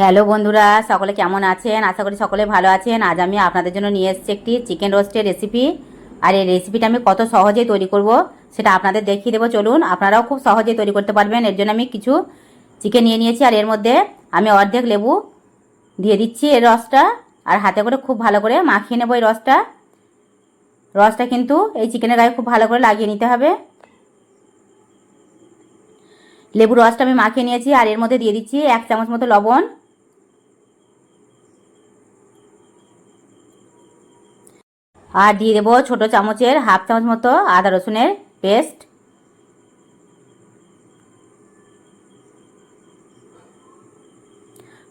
Hello বন্ধুরা, সকলে কেমন আছেন? আশা করি সকলে ভালো আছেন। আজ আমি আপনাদের জন্য নিয়ে এসেছি একটি চিকেন রোস্টের রেসিপি আর এই রেসিপিটা আমি কত সহজেই তৈরি করব সেটা আপনাদের দেখিয়ে দেবো। চলুন, আপনারাও খুব সহজেই তৈরি করতে পারবেন। এর জন্য আমি কিছু চিকেন নিয়ে নিয়েছি। আর এর মধ্যে আমি অর্ধেক লেবু দিয়ে দিচ্ছি এর রসটা। আর হাতে করে খুব ভালো করে মাখিয়ে নেব এই রসটা। রসটা কিন্তু এই চিকেনের গায়ে খুব ভালো করে লাগিয়ে নিতে হবে। লেবুর রসটা আমি মাখিয়ে নিয়েছি। আর এর মধ্যে দিয়ে দিচ্ছি এক চামচ মতো লবণ। আর দিয়ে দেবো ছোটো চামচের হাফ চামচ মতো আদা রসুনের পেস্ট।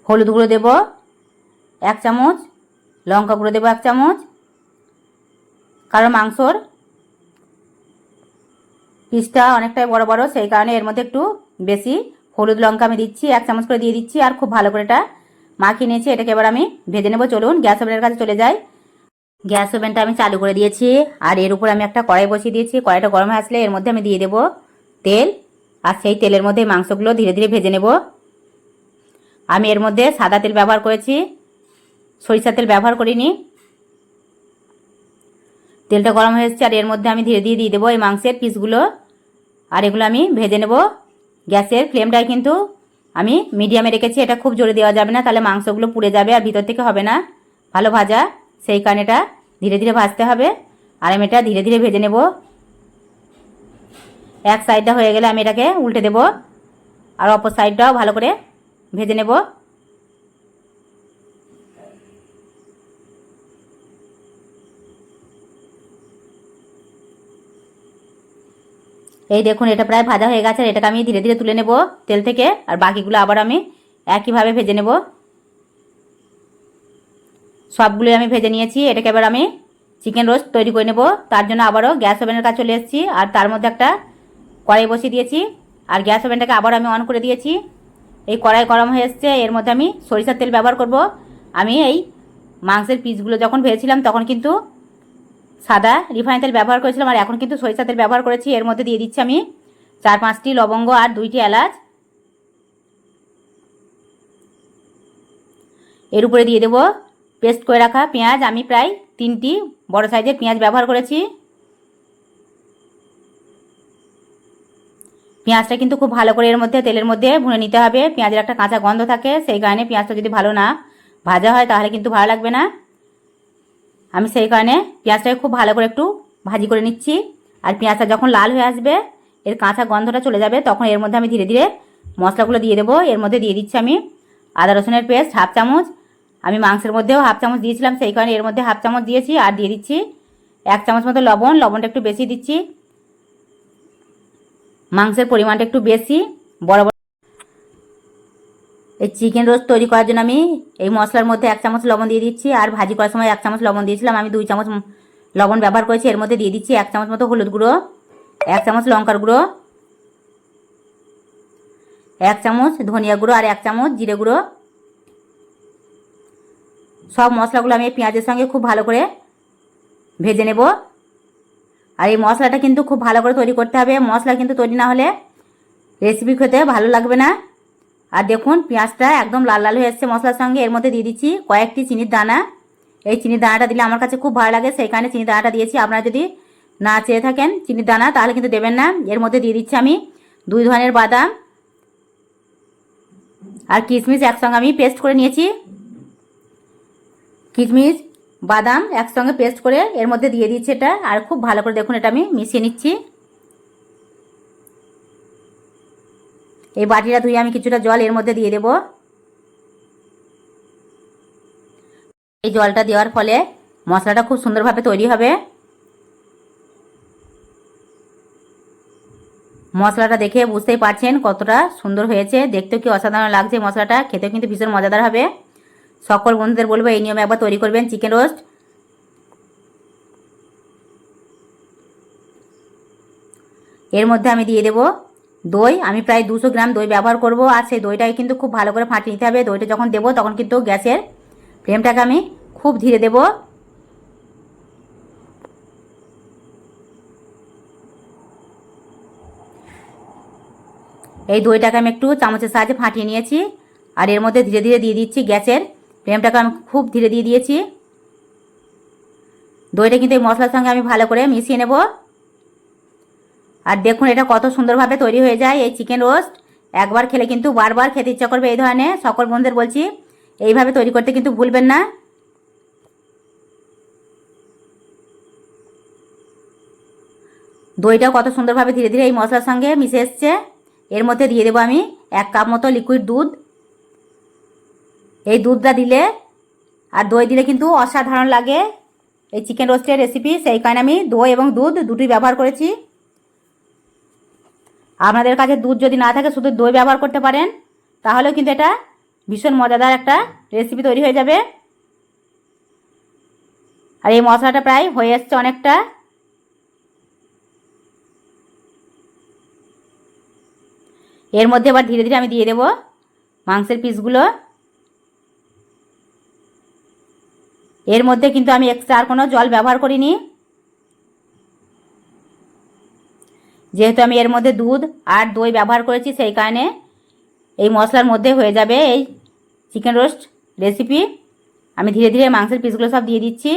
হলুদ গুঁড়ো দেবো এক চামচ, লঙ্কা গুঁড়ো দেবো এক চামচ, কারণ মাংসর পিসটা অনেকটাই বড় বড়, সেই কারণে এর মধ্যে একটু বেশি হলুদ লঙ্কা আমি দিচ্ছি, এক চামচ করে দিয়ে দিচ্ছি, আর খুব ভালো করে এটা মাখিয়ে নিয়েছি, এটাকে এবার আমি ভেজে নেব। চলুন, গ্যাস ওভেনের কাছে চলে যাই। গ্যাস ওভেনটা আমি চালু করে দিয়েছি, আর এর উপর আমি একটা কড়াই বসিয়ে দিয়েছি। কড়াইটা গরম আসলে এর মধ্যে আমি দিয়ে দেবো তেল, আর সেই তেলের মধ্যে মাংসগুলো ধীরে ধীরে ভেজে নেব। আমি এর মধ্যে সাদা তেল ব্যবহার করেছি, সরিষার তেল ব্যবহার করিনি। তেলটা গরম হয়ে এসেছে, আর এর মধ্যে আমি ধীরে ধীরে দিয়ে দেবো এই মাংসের পিসগুলো। আর এগুলো আমি ভেজে নেব। গ্যাসের ফ্লেমটাই কিন্তু আমি মিডিয়ামে রেখেছি, এটা খুব জোরে দেওয়া যাবে না, তাহলে মাংসগুলো পুড়ে যাবে আর ভিতর থেকে হবে না। ভালো ভাজা। সেই কারণে এটা ধীরে ধীরে ভাজতে হবে। আর আমি এটা ধীরে ধীরে ভেজে নেব। এক সাইডটা হয়ে গেলে আমি এটাকে উল্টে দেব। আর অপর সাইডটাও ভালো করে ভেজে নেব। এই দেখুন, এটা প্রায় ভাজা হয়ে গেছে। আর এটাকে আমি ধীরে ধীরে তুলে নেব তেল থেকে। আর বাকিগুলো আবার আমি একইভাবে ভেজে নেব। সবগুলোই আমি ভেজে নিয়েছি। এটাকে এবার আমি চিকেন রোস্ট তৈরি করে নেব। তার জন্য আবারও গ্যাস ওভেনের কাছে চলে এসেছি। আর তার মধ্যে একটা কড়াই বসিয়ে দিয়েছি। আর গ্যাস ওভেনটাকে আবার আমি অন করে দিয়েছি। এই কড়াই গরম হয়ে এসছে। এর মধ্যে আমি সরিষার তেল ব্যবহার করব। আমি এই মাংসের পিসগুলো যখন ভেজেছিলাম, তখন কিন্তু সাদা রিফাইন তেল ব্যবহার করেছিলাম। আর এখন কিন্তু সরিষা তেল ব্যবহার করেছি। এর মধ্যে দিয়ে দিচ্ছি আমি চার, পাঁচটি লবঙ্গ আর দুইটি এলাচ। এর উপরে দিয়ে দেবো পেস্ট করে রাখা পেঁয়াজ। আমি প্রায় তিনটি বড় সাইজের পেঁয়াজ ব্যবহার করেছি। পেঁয়াজটা কিন্তু খুব ভালো করে এর মধ্যে, তেলের মধ্যে ভুনে নিতে হবে। পেঁয়াজের একটা কাঁচা গন্ধ থাকে, সেই কারণে পেঁয়াজটা যদি ভালো না ভাজা হয় তাহলে কিন্তু ভালো লাগবে না। আমি সেই কারণে পেঁয়াজটাকে খুব ভালো করে একটু ভাজি করে নিচ্ছি। আর পেঁয়াজটা যখন লাল হয়ে আসবে, এর কাঁচা গন্ধটা চলে যাবে, তখন এর মধ্যে আমি ধীরে ধীরে মশলাগুলো দিয়ে দেবো। এর মধ্যে দিয়ে দিচ্ছি আমি আদা রসুনের পেস্ট, হাফ চামচ। আমি মাংসের মধ্যেও হাফ চামচ দিয়েছিলাম, সেই কারণে এর মধ্যে হাফ চামচ দিয়েছি আর দিয়ে দিচ্ছি এক চামচ মতো লবণ, লবণটা একটু বেশি দিচ্ছি। মাংসের পরিমাণটা একটু বেশি, বড় বড়। এই চিকেন রোস্ট তৈরি করার জন্য আমি এই মশলার মধ্যে এক চামচ লবণ দিয়ে দিচ্ছি আর ভাজি করার সময় এক চামচ লবণ দিয়েছিলাম, আমি দুই চামচ লবণ ব্যবহার করেছি, এর মধ্যে দিয়ে দিচ্ছি এক চামচ মতো হলুদ গুঁড়ো, এক চামচ লঙ্কার গুঁড়ো, এক চামচ ধনিয়া গুঁড়ো আর এক চামচ জিরে গুঁড়ো। সব মশলাগুলো আমি পেঁয়াজের সঙ্গে খুব ভালো করে ভেজে নেব। আর এই মশলাটা কিন্তু খুব ভালো করে তৈরি করতে হবে। মশলা কিন্তু তৈরি না হলে রেসিপি খেতে ভালো লাগবে না। আর দেখুন, পেঁয়াজটা একদম লাল লাল হয়ে এসছে মশলার সঙ্গে। এর মধ্যে দিয়ে দিচ্ছি কয়েকটি চিনির দানা। এই চিনির দানাটা দিলে আমার কাছে খুব ভালো লাগে। সেই কারণে চিনির দানাটা দিয়েছি। আপনারা যদি না চেয়ে থাকেন চিনির দানা, তাহলে কিন্তু দেবেন না। এর মধ্যে দিয়ে দিচ্ছি আমি দুই ধরনের বাদাম। আর কিশমিশ একসঙ্গে আমি পেস্ট করে নিয়েছি। কিশমিশ বাদাম একসঙ্গে পেস্ট করে এর মধ্যে দিয়ে দিচ্ছি এটা। আর খুব ভালো করে দেখুন, এটা আমি মিশিয়ে নিচ্ছি। এই বাটিটা ধুয়ে আমি কিছুটা জল এর মধ্যে দিয়ে দেব। এই জলটা দেওয়ার ফলে মশলাটা খুব সুন্দরভাবে তৈরি হবে। মশলাটা দেখে বুঝতেই পারছেন কতটা সুন্দর হয়েছে। দেখতেও কি অসাধারণ লাগছে মশলাটা। খেতেও কিন্তু ভীষণ মজাদার হবে। সকল বন্ধুদের বলব, এই নিয়মে একবার তৈরি করবেন চিকেন রোস্ট। এর মধ্যে আমি দিয়ে দেব দই। আমি প্রায় দুশো গ্রাম দই ব্যবহার করব, আর সেই দইটাকে কিন্তু খুব ভালো করে ফাটিয়ে নিতে হবে। দইটা যখন দেবো, তখন কিন্তু গ্যাসের ফ্লেমটাকে আমি খুব ধীরে দেব। এই দইটাকে আমি একটু চামচের সাহায্যে ফাটিয়ে নিয়েছি, আর এর মধ্যে ধীরে ধীরে দিয়ে দিচ্ছি গ্যাসের ফ্লেমটাকে আমি খুব ধীরে দিয়ে দিয়েছি। দইটা কিন্তু এই মশলার সঙ্গে আমি ভালো করে মিশিয়ে নেব। আর দেখুন এটা কত সুন্দরভাবে তৈরি হয়ে যায় এই চিকেন রোস্ট। একবার খেলে কিন্তু বারবার খেতে ইচ্ছা করবে এই ধরনের। সকল বন্ধুদের বলছি, এইভাবে তৈরি করতে কিন্তু ভুলবেন না। দইটা কত সুন্দরভাবে ধীরে ধীরে এই মশলার সঙ্গে মিশে এসছে। এর মধ্যে দিয়ে দেবো আমি এক কাপ মতো লিকুইড দুধ। এই দুধটা দিলে আর দই দিলে কিন্তু অসাধারণ লাগে। এই চিকেন রোস্টের রেসিপি সেই কারণে আমি দই এবং দুধ দুটোই ব্যবহার করেছি। আপনাদের কাছে দুধ যদি না থাকে, শুধু দই ব্যবহার করতে পারেন, তাহলেও কিন্তু এটা ভীষণ মজাদার একটা রেসিপি তৈরি হয়ে যাবে। আর এই মশলাটা প্রায় হয়ে এসছে অনেকটা। এর মধ্যে আবার ধীরে ধীরে আমি দিয়ে দেব মাংসের পিসগুলো এর মধ্যে কিন্তু আমি এক্সট্রা আর কোনো জল ব্যবহার করিনি। যেহেতু আমি এর মধ্যে দুধ আর দই ব্যবহার করেছি, সেই কারণে এই মশলার মধ্যে হয়ে যাবে এই চিকেন রোস্ট রেসিপি আমি ধীরে ধীরে মাংসের পিসগুলো সব দিয়ে দিচ্ছি।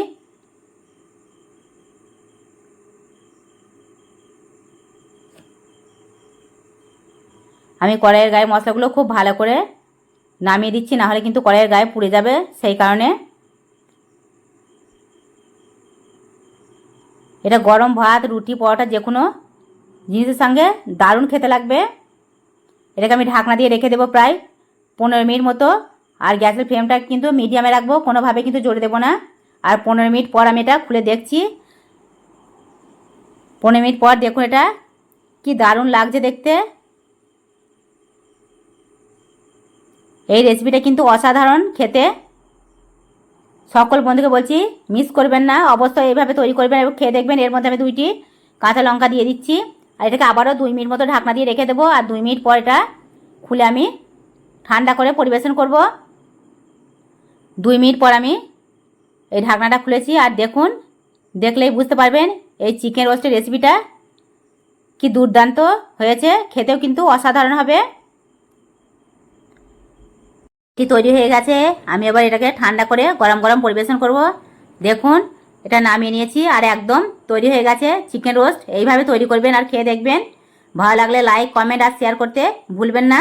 আমি কড়াইয়ের গায়ে মশলাগুলো খুব ভালো করে নামিয়ে দিচ্ছি, নাহলে কিন্তু কড়াইয়ের গায়ে পুড়ে যাবে, সেই কারণে। এটা গরম ভাত, রুটি, পরোটা, যে কোনো জিনিসের সঙ্গে দারুণ খেতে লাগবে। এটাকে আমি ঢাকনা দিয়ে রেখে দেবো প্রায় পনেরো মিনিট মতো। আর গ্যাসের ফ্লেমটা কিন্তু মিডিয়ামে রাখব, কোনোভাবে কিন্তু জোরে দেবো না। আর পনেরো মিনিট পর আমি এটা খুলে দেখছি। পনেরো মিনিট পর দেখুন এটা কি দারুণ লাগছে দেখতে। এই রেসিপিটা কিন্তু অসাধারণ খেতে। সকল বন্ধুকে বলছি মিস করবেন না, অবশ্যই এইভাবে তৈরি করবেন এবং খেয়ে দেখবেন। এর মধ্যে আমি দুইটি কাঁচা লঙ্কা দিয়ে দিচ্ছি। আর এটাকে আবারও দুই মিনিট মতো ঢাকনা দিয়ে রেখে দেবো। আর দুই মিনিট পর এটা খুলে আমি ঠান্ডা করে পরিবেশন করব। দুই মিনিট পর আমি এই ঢাকনাটা খুলেছি। আর দেখুন, দেখলেই বুঝতে পারবেন এই চিকেন রোস্টের রেসিপিটা কি দুর্দান্ত হয়েছে। খেতেও কিন্তু অসাধারণ হবে। এটি তৈরি হয়ে গেছে? আমি এবার এটাকে ঠান্ডা করে গরম গরম পরিবেশন করব। দেখুন, এটা নামিয়ে নিয়েছি আর একদম তৈরি হয়ে গেছে চিকেন রোস্ট। এইভাবে তৈরি করবেন আর খেয়ে দেখবেন। ভালো লাগলে লাইক কমেন্ট আর শেয়ার করতে ভুলবেন না।